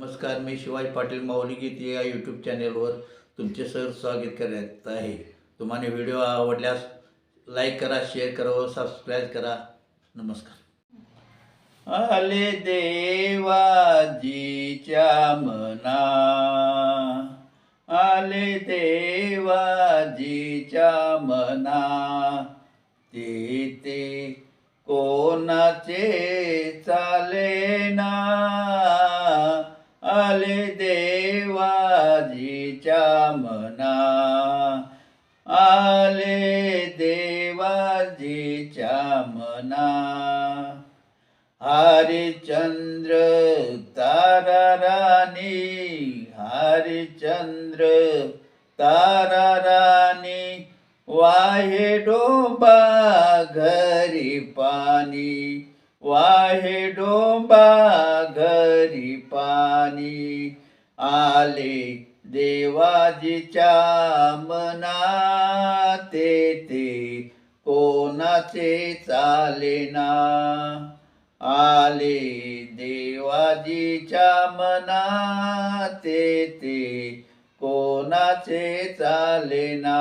नमस्कार मी शिवाजी पाटील माऊली गीत या यूट्यूब चॅनेलवर तुमचे सर स्वागत करत आहे. तुम्हाला व्हिडिओ आवडल्यास लाईक करा शेअर करा व सबस्क्राईब करा. नमस्कार. आले देवाजीच्या मना. आले देवाजीच्या मना. ते ते कोणाचे चालेना? ना मना आले देवाजीच्या मना. हरिचंद्र तारा राणी हरिचंद्र तारा राणी वाहे डोंबा घरी पाणी वाहे डोंबा घरी पाणी. आले देवाजीच्या मना ते ते कोणाचे चालेना? आले देवाजीच्या मना ते ते कोणाचे चालेना?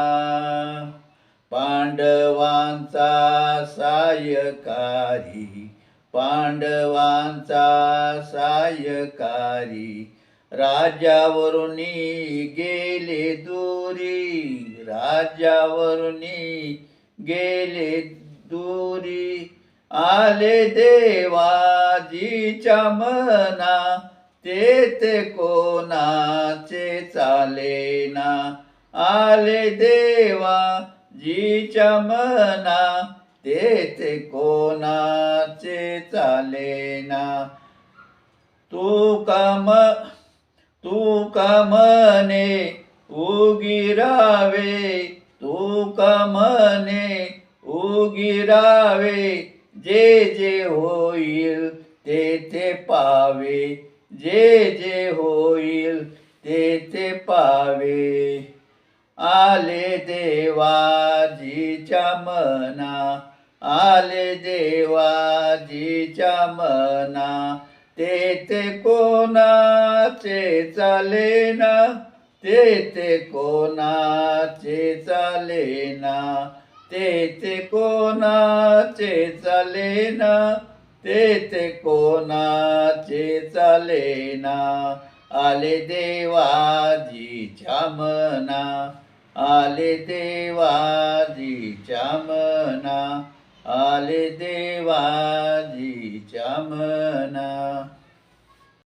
पांडवांचा सायकारी पांडवांचा सायकारी राजावरून गेले दूरी राजावरून गेले दूरी. आले देवाजीच्या मना तेथे ते कोणाचे चालेना. आले देवा जीच्या मना तेथे ते कोणाचे चालेना. तू काम तू का म्हणे उगी रावे तू का म्हणे उगी रावे जे जे होईल ते ते पावे. जे जे होईल ते ते पावे. आले देवाजीच्या मना आले देवाजीच्या मना तेथे कोणाचे चालेना तेथे ते कोणाचे चालेना तेथे ते कोणाचे चालेना तेथे ते कोणाचे चालेना आले देवाजीच्या मना आले देवाजीच्या मना. आले देवाजीच्या मना